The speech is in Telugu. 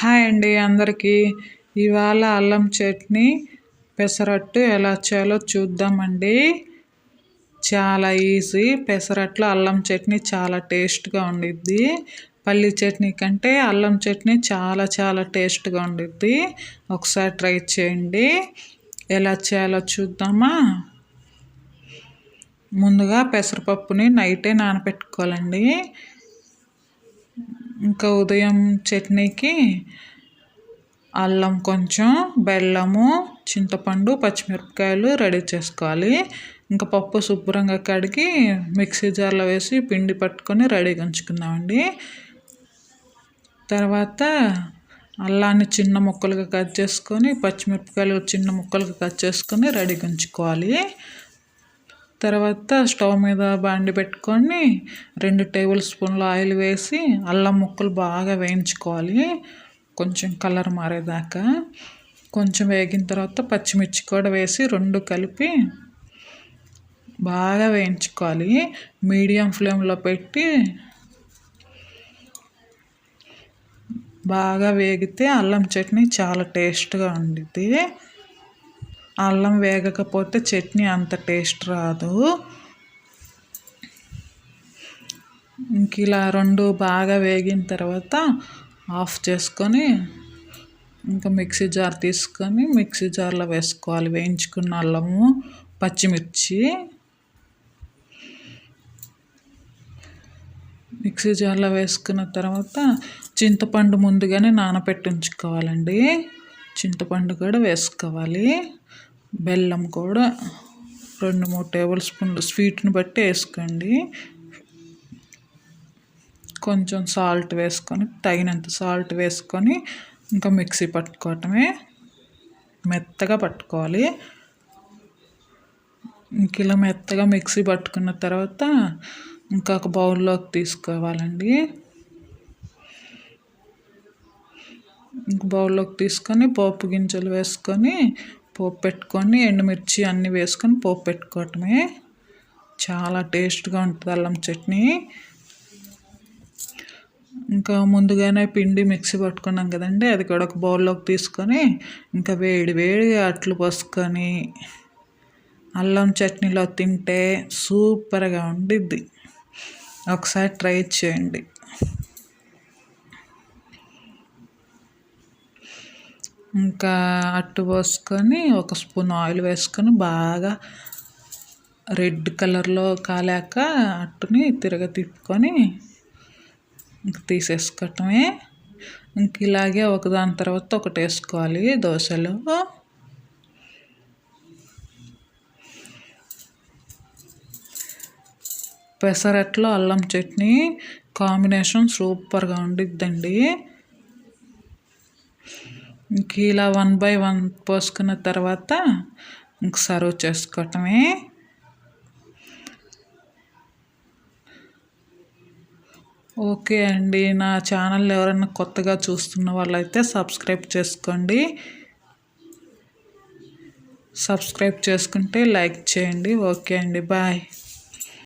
హాయ్ అండి అందరికీ. ఇవాళ అల్లం చట్నీ పెసరట్టు ఎలా చేయాలో చూద్దామండి. చాలా ఈజీ. పెసరట్లో అల్లం చట్నీ చాలా టేస్ట్గా ఉండిద్ది. పల్లి చట్నీ కంటే అల్లం చట్నీ చాలా చాలా టేస్ట్గా ఉండిద్ది. ఒకసారి ట్రై చేయండి. ఎలా చేయాలో చూద్దామా? ముందుగా పెసరపప్పుని నైటే నానబెట్టుకోవాలండి. ఇంకా ఉదయం చట్నీకి అల్లం కొంచెం బెల్లము చింతపండు పచ్చిమిరపకాయలు రెడీ చేసుకోవాలి. ఇంకా పప్పు శుభ్రంగా కడిగి మిక్సీ జార్లో వేసి పిండి పట్టుకొని రెడీగా ఉంచుకుందామండి. తర్వాత అల్లాన్ని చిన్న ముక్కలుగా కట్ చేసుకొని పచ్చిమిరపకాయలు చిన్న ముక్కలుగా కట్ చేసుకొని రెడీగా ఉంచుకోవాలి. తర్వాత స్టవ్ మీద బండి పెట్టుకొని రెండు టేబుల్ స్పూన్లు ఆయిల్ వేసి అల్లం ముక్కలు బాగా వేయించుకోవాలి. కొంచెం కలర్ మారేదాకా. కొంచెం వేగిన తర్వాత పచ్చిమిర్చి కూడా వేసి రెండు కలిపి బాగా వేయించుకోవాలి. మీడియం ఫ్లేమ్లో పెట్టి బాగా వేగితే అల్లం చట్నీ చాలా టేస్ట్గా ఉండిద్ది. అల్లం వేగకపోతే చట్నీ అంత టేస్ట్ రాదు. ఇంక ఇలా రెండు బాగా వేగిన తర్వాత ఆఫ్ చేసుకొని ఇంకా మిక్సీ జార్ తీసుకొని మిక్సీ జార్లో వేసుకోవాలి. వేయించుకున్న అల్లము పచ్చిమిర్చి. మిక్సీ జార్లో వేసుకున్న తర్వాత చింతపండు ముందుగానే నానబెట్టి ఉంచుకోవాలండి. చింతపండు కూడా వేసుకోవాలి. బెల్లం కూడా రెండు మూడు టేబుల్ స్పూన్లు స్వీట్ని బట్టి వేసుకోండి. కొంచెం సాల్ట్ వేసుకొని తగినంత సాల్ట్ వేసుకొని ఇంకా మిక్సీ పట్టుకోవటమే మెత్తగా పట్టుకోవాలి. ఇంక ఇలా మెత్తగా మిక్సీ పట్టుకున్న తర్వాత ఇంకా ఒక బౌల్లోకి తీసుకోవాలండి. ఇంక బౌల్లోకి తీసుకొని పోపు గింజలు వేసుకొని పోపు పెట్టుకొని ఎండుమిర్చి అన్నీ వేసుకొని పోపు పెట్టుకోవటమే. చాలా టేస్ట్గా ఉంటుంది అల్లం చట్నీ. ఇంకా ముందుగానే పిండి మిక్సీ పట్టుకున్నాం కదండి అది కూడా ఒక బౌల్లోకి తీసుకొని ఇంకా వేడి వేడిగా అట్లు పోసుకొని అల్లం చట్నీలో తింటే సూపర్గా ఉండిద్ది. ఒకసారి ట్రై చేయండి. ఇంకా అట్టు పోసుకొని ఒక స్పూన్ ఆయిల్ వేసుకొని బాగా రెడ్ కలర్లో కాలాక అట్టుని తిరగ తిప్పుకొని ఇంక తీసేసుకోవటమే. ఇంక ఇలాగే ఒకదాని తర్వాత ఒకటి వేసుకోవాలి దోశలు. పెసరట్లో అల్లం చట్నీ కాంబినేషన్ సూపర్గా ఉండిద్దండి. ఇంక ఇలా వన్ బై వన్ పోసుకున్న తర్వాత ఇంక సర్వ్ చేసుకోవటమే ఓకే అండి నా ఛానల్ ఎవరైనా కొత్తగా చూస్తున్న వాళ్ళైతే సబ్స్క్రైబ్ చేసుకోండి. సబ్స్క్రైబ్ చేసుకుంటే లైక్ చేయండి. ఓకే అండి బాయ్.